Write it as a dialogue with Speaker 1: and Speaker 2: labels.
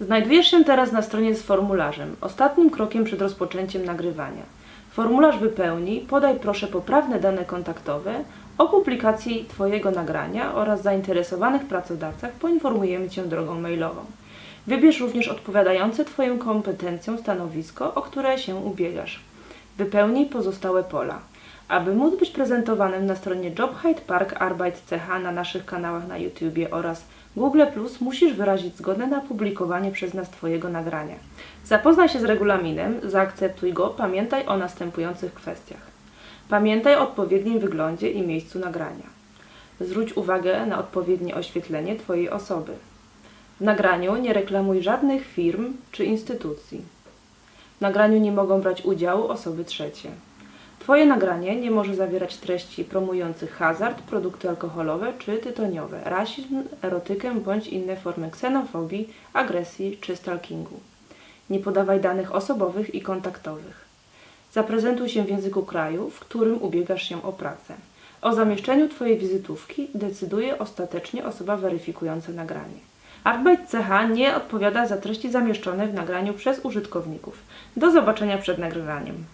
Speaker 1: Znajdujesz się teraz na stronie z formularzem, ostatnim krokiem przed rozpoczęciem nagrywania. Formularz wypełnij, podaj proszę poprawne dane kontaktowe. O publikacji Twojego nagrania oraz zainteresowanych pracodawcach poinformujemy Cię drogą mailową. Wybierz również odpowiadające Twoim kompetencjom stanowisko, o które się ubiegasz. Wypełnij pozostałe pola. Aby móc być prezentowanym na stronie Job Hyde Park Arbeit CH na naszych kanałach na YouTubie oraz Google+, musisz wyrazić zgodę na publikowanie przez nas Twojego nagrania. Zapoznaj się z regulaminem, zaakceptuj go, pamiętaj o następujących kwestiach. Pamiętaj o odpowiednim wyglądzie i miejscu nagrania. Zwróć uwagę na odpowiednie oświetlenie Twojej osoby. W nagraniu nie reklamuj żadnych firm czy instytucji. W nagraniu nie mogą brać udziału osoby trzecie. Twoje nagranie nie może zawierać treści promujących hazard, produkty alkoholowe czy tytoniowe, rasizm, erotykę bądź inne formy ksenofobii, agresji czy stalkingu. Nie podawaj danych osobowych i kontaktowych. Zaprezentuj się w języku kraju, w którym ubiegasz się o pracę. O zamieszczeniu Twojej wizytówki decyduje ostatecznie osoba weryfikująca nagranie. Arbeit CH nie odpowiada za treści zamieszczone w nagraniu przez użytkowników. Do zobaczenia przed nagrywaniem.